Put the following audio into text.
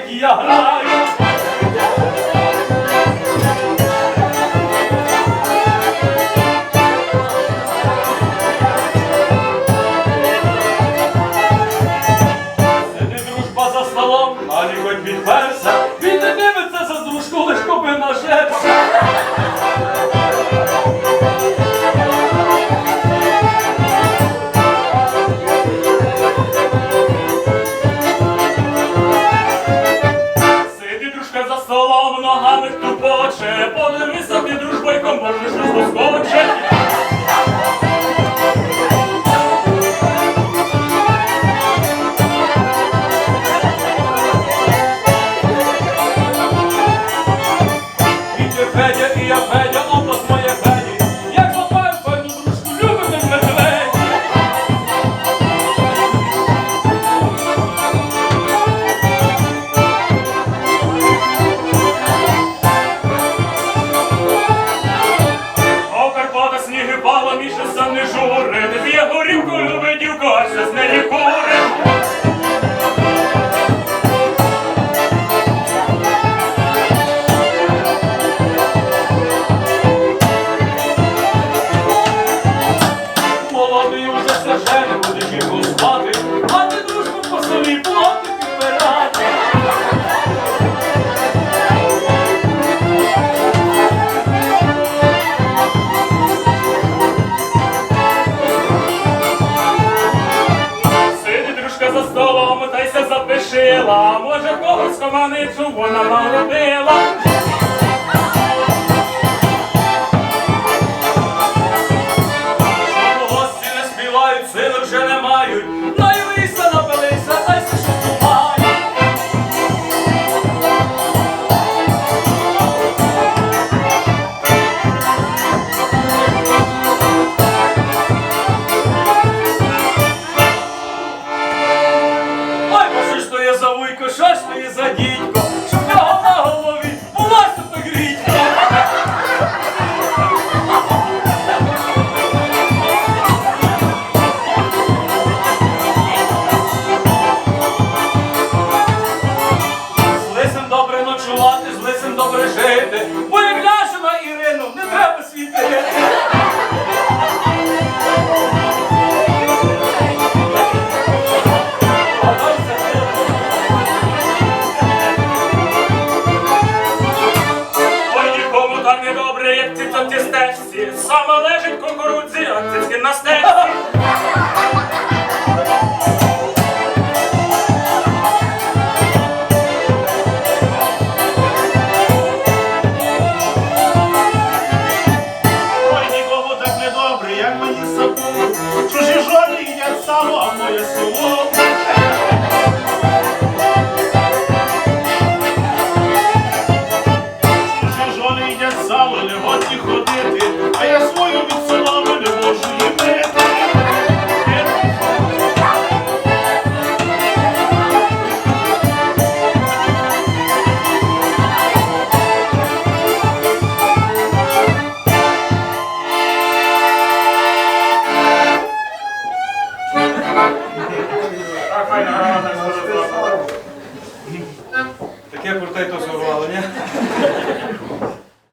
на якій я тупоче. Подивись не жури. з п'є горівку, любить дівку, з неї команицю вона народила. Гості не співають, сили вже не мають. Є за вуйко, що ж то за дідько, що в нього на голові то грітько. З лисим добре ночувати, з лисим добре жити. Бо як ляжу на Ірину, не треба світити. Саме лежить кукурудзі, а цицьки на стежці. Ой, нікому так не добре, як мені самому. Чужі жони їдять сало, а моє село. А я свою від соломи не можу сказати. Таке круте то сорвало, ні?